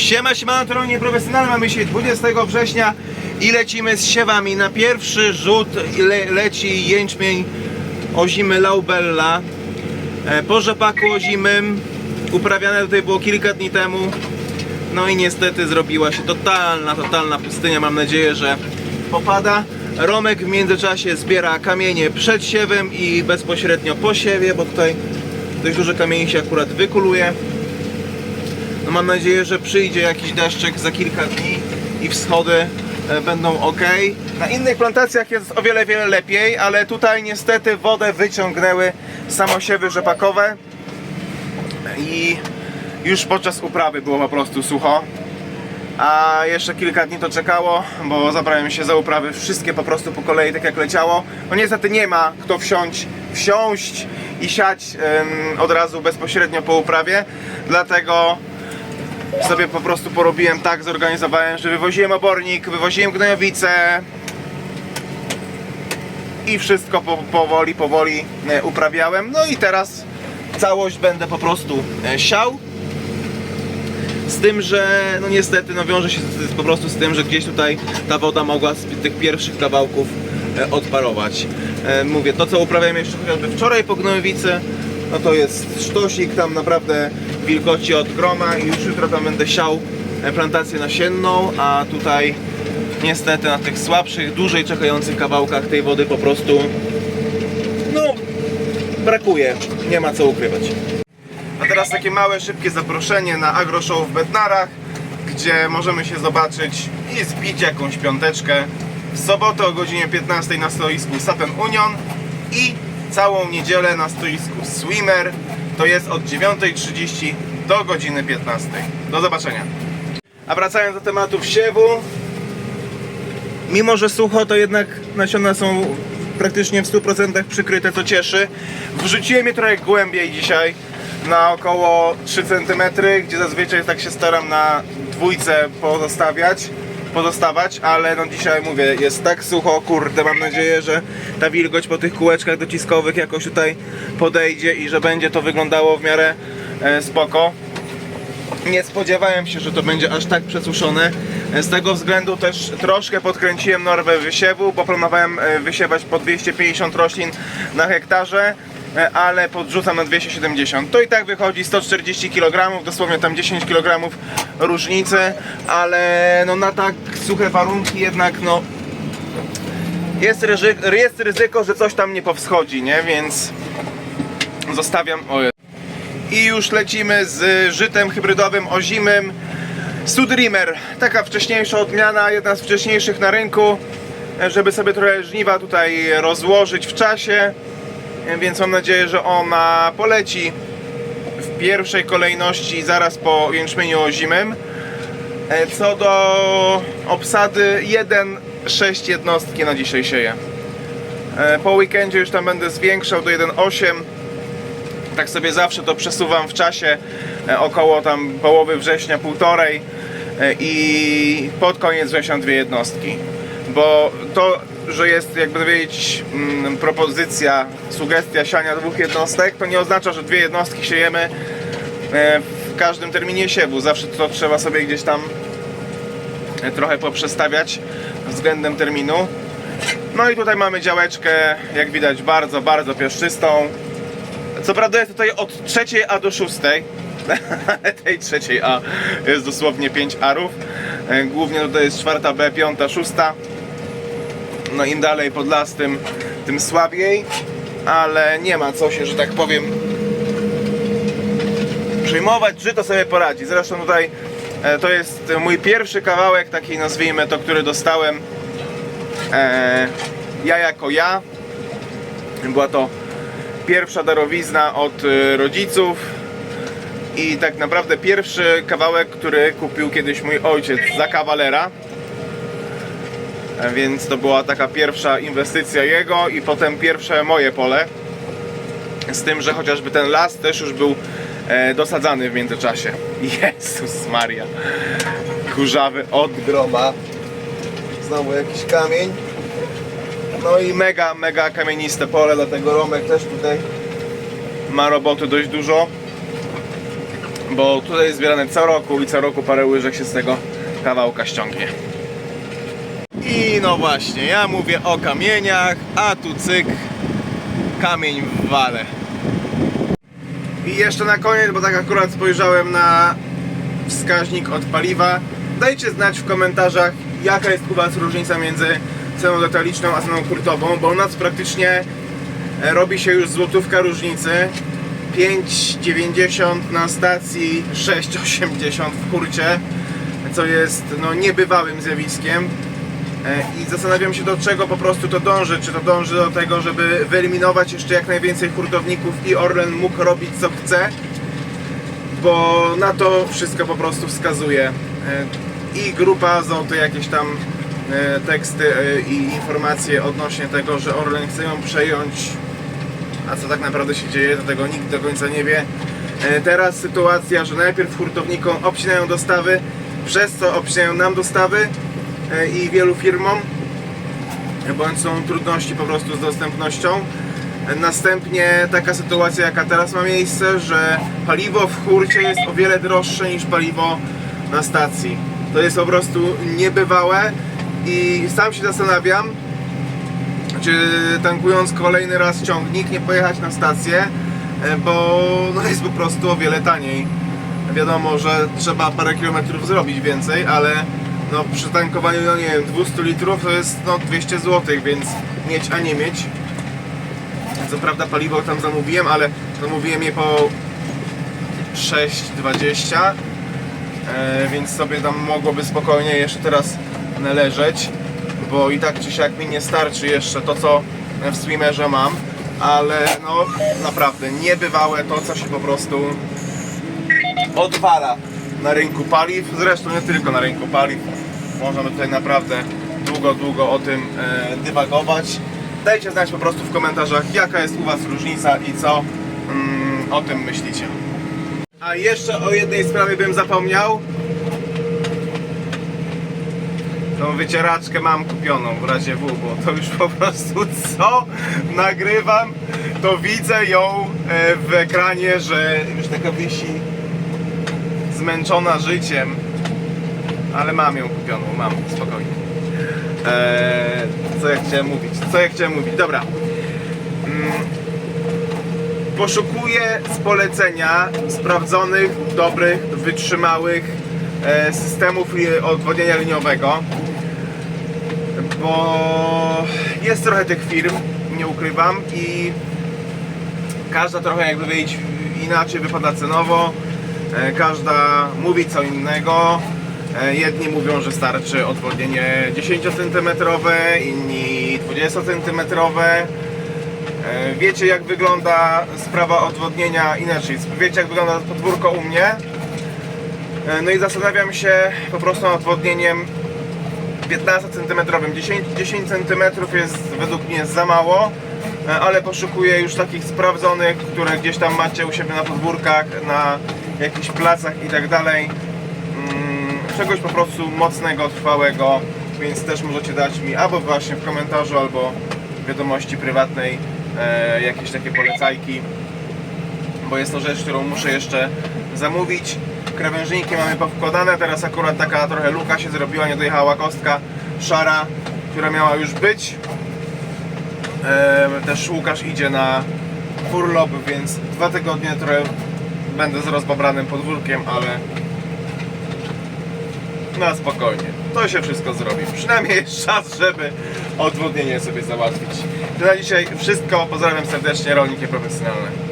Siema, siema, to nieprofesjonalne. Mamy dzisiaj 20 września i lecimy z siewami. Na pierwszy rzut le leci jęczmień ozimy Laubella. E, Po rzepaku ozimym, uprawiane tutaj było kilka dni temu. No i niestety zrobiła się totalna, totalna pustynia. Mam nadzieję, że popada. Romek w międzyczasie zbiera kamienie przed siewem i bezpośrednio po siewie, bo tutaj dość dużo kamieni się akurat wykuluje. No mam nadzieję, że przyjdzie jakiś deszczyk za kilka dni i wschody e, będą ok. Na innych plantacjach jest o wiele, wiele lepiej, ale tutaj niestety wodę wyciągnęły samosiewy rzepakowe i już podczas uprawy było po prostu sucho. A jeszcze kilka dni to czekało, bo zabrałem się za uprawy wszystkie po prostu po kolei, tak jak leciało. No niestety nie ma kto wsiąść, wsiąść i siać em, od razu bezpośrednio po uprawie, dlatego sobie po prostu porobiłem tak, zorganizowałem, że wywoziłem obornik, wywoziłem gnojowice i wszystko po, powoli, powoli e, uprawiałem. No i teraz całość będę po prostu e, siał. Z tym, że no niestety no wiąże się po prostu z tym, że gdzieś tutaj ta woda mogła z tych pierwszych kawałków e, odparować. Mówię, to co uprawiałem jeszcze chociażby wczoraj po gnojowicy, no to jest sztosik tam naprawdę wilgoci od groma i już jutro tam będę siał plantację nasienną, a tutaj niestety na tych słabszych, dłużej czekających kawałkach tej wody po prostu no brakuje, nie ma co ukrywać. A teraz takie małe, szybkie zaproszenie na Agro Show w Bednarach, gdzie możemy się zobaczyć i zbić jakąś piąteczkę. W sobotę o godzinie 15 na stoisku Saturn Union i całą niedzielę na stoisku Swimmer. To jest od 9.30 do godziny 15. Do zobaczenia. A wracając do tematów siewu, mimo że sucho, to jednak nasiona są praktycznie w 100% przykryte, co cieszy. Wrzuciłem je trochę głębiej dzisiaj, na około 3 cm, gdzie zazwyczaj tak się staram na dwójce pozostawiać, pozostawać, ale no dzisiaj mówię, jest tak sucho, kurde, mam nadzieję, że ta wilgoć po tych kółeczkach dociskowych jakoś tutaj podejdzie i że będzie to wyglądało w miarę e, spoko. Nie spodziewałem się, że to będzie aż tak przesuszone. Z tego względu też troszkę podkręciłem norwę wysiewu, bo planowałem e, wysiewać po 250 roślin na hektarze, e, ale podrzucam na 270. To i tak wychodzi 140 kg, dosłownie tam 10 kg różnicy, ale no na tak suche warunki jednak no jest, ryzy- jest ryzyko, że coś tam nie powschodzi, nie? Więc zostawiam. O, i już lecimy z żytem hybrydowym ozimym Sudrimer. Taka wcześniejsza odmiana, jedna z wcześniejszych na rynku, żeby sobie trochę żniwa tutaj rozłożyć w czasie. Więc mam nadzieję, że ona poleci w pierwszej kolejności zaraz po jęczmieniu ozimym. E, Co do obsady 1,6 jednostki na dzisiaj sieję. E, Po weekendzie już tam będę zwiększał do 1,8 tak sobie zawsze to przesuwam w czasie e, około tam połowy września, półtorej i pod koniec września dwie jednostki. Bo to, że jest jakby powiedzieć mm, propozycja, sugestia siania dwóch jednostek, to nie oznacza, że dwie jednostki siejemy e, w każdym terminie siewu. Zawsze to trzeba sobie gdzieś tam e, trochę poprzestawiać względem terminu. No i tutaj mamy działeczkę, jak widać, bardzo, bardzo piaszczystą. Co prawda jest tutaj od trzeciej A do szóstej, ale tej trzeciej A jest dosłownie 5 arów. E, Głównie tutaj jest czwarta B, piąta, szósta. No im dalej pod las, tym, tym słabiej, ale nie ma co się, że tak powiem, przejmować, że to sobie poradzi. Zresztą tutaj e, to jest mój pierwszy kawałek, taki nazwijmy to, który dostałem e, ja jako ja. Była to pierwsza darowizna od y, rodziców i tak naprawdę pierwszy kawałek, który kupił kiedyś mój ojciec za kawalera. Więc to była taka pierwsza inwestycja jego i potem pierwsze moje pole. Z tym, że chociażby ten las też już był e, dosadzany w międzyczasie. Jezus Maria. Kurzawy od groma. Znowu jakiś kamień. No i mega, mega kamieniste pole, dlatego Romek też tutaj ma roboty dość dużo. bo tutaj jest zbierane co roku i co roku parę łyżek się z tego kawałka ściągnie. No właśnie, ja mówię o kamieniach, a tu cyk, kamień w wale. I jeszcze na koniec, bo tak akurat spojrzałem na wskaźnik od paliwa. Dajcie znać w komentarzach, jaka jest u Was różnica między ceną detaliczną a ceną hurtową, bo u nas praktycznie e, robi się już złotówka różnicy. 5,90 na stacji, 6,80 w hurcie, co jest no, niebywałym zjawiskiem. E, I zastanawiam się do czego po prostu to dąży. Czy to dąży do tego, żeby wyeliminować jeszcze jak najwięcej hurtowników i Orlen mógł robić co chce, bo na to wszystko po prostu wskazuje. E, I grupa Azoty, jakieś tam e, teksty i informacje odnośnie tego, że Orlen chce ją przejąć, a co tak naprawdę się dzieje, to tego nikt do końca nie wie. Teraz sytuacja, że najpierw hurtownikom obcinają dostawy, przez co obcinają nam dostawy i wielu firmom, bądź są trudności po prostu z dostępnością. Następnie taka sytuacja, jaka teraz ma miejsce, że paliwo w hurcie jest o wiele droższe niż paliwo na stacji. To jest po prostu niebywałe i sam się zastanawiam, czy tankując kolejny raz ciągnik nie pojechać na stację, e, bo no jest po prostu o wiele taniej. Wiadomo, że trzeba parę kilometrów zrobić więcej, ale no przy tankowaniu, no nie wiem, 200 litrów to jest no 200 zł, więc mieć a nie mieć. Co prawda paliwo tam zamówiłem, ale zamówiłem je po 6,20 e, więc sobie tam mogłoby spokojnie jeszcze teraz leżeć, bo i tak czy siak mi nie starczy jeszcze to co w streamerze mam, ale no naprawdę niebywałe to co się po prostu odwala na rynku paliw, zresztą nie tylko na rynku paliw, możemy tutaj naprawdę długo, długo o tym e, dywagować. Dajcie znać po prostu w komentarzach jaka jest u Was różnica i co mm, o tym myślicie. A jeszcze o jednej sprawie bym zapomniał. Tą wycieraczkę mam kupioną w razie W, bo to już po prostu co nagrywam, to widzę ją e, w ekranie, że już taka wisi zmęczona życiem. Ale mam ją kupioną, mam, spokojnie. Eee, co ja chciałem mówić? Co ja chciałem mówić? Dobra. Mm, poszukuję z polecenia sprawdzonych, dobrych, wytrzymałych e, systemów odwodnienia liniowego. Bo jest trochę tych firm, nie ukrywam, i każda trochę jakby wyjść inaczej wypada cenowo. E, Każda mówi co innego. E, Jedni mówią, że starczy odwodnienie 10 cm, inni 20 cm. E, Wiecie jak wygląda sprawa odwodnienia inaczej. Wiecie jak wygląda podwórko u mnie. E, No i zastanawiam się po prostu nad odwodnieniem 15 cm. 10, 10 cm jest według mnie za mało, ale poszukuję już takich sprawdzonych, które gdzieś tam macie u siebie na podwórkach, na jakichś placach i tak dalej. Czegoś po prostu mocnego, trwałego, więc też możecie dać mi albo właśnie w komentarzu, albo w wiadomości prywatnej e, jakieś takie polecajki bo jest to rzecz, którą muszę jeszcze zamówić. Krawężniki mamy powkładane, teraz akurat taka trochę luka się zrobiła, nie dojechała kostka szara, która miała już być. Em, Też Łukasz idzie na urlop, więc dwa tygodnie trochę będę z rozbabranym podwórkiem, ale na spokojnie. To się wszystko zrobi. Przynajmniej jest czas, żeby odwodnienie sobie załatwić. To na dzisiaj wszystko. Pozdrawiam serdecznie, rolnik nieprofesjonalny.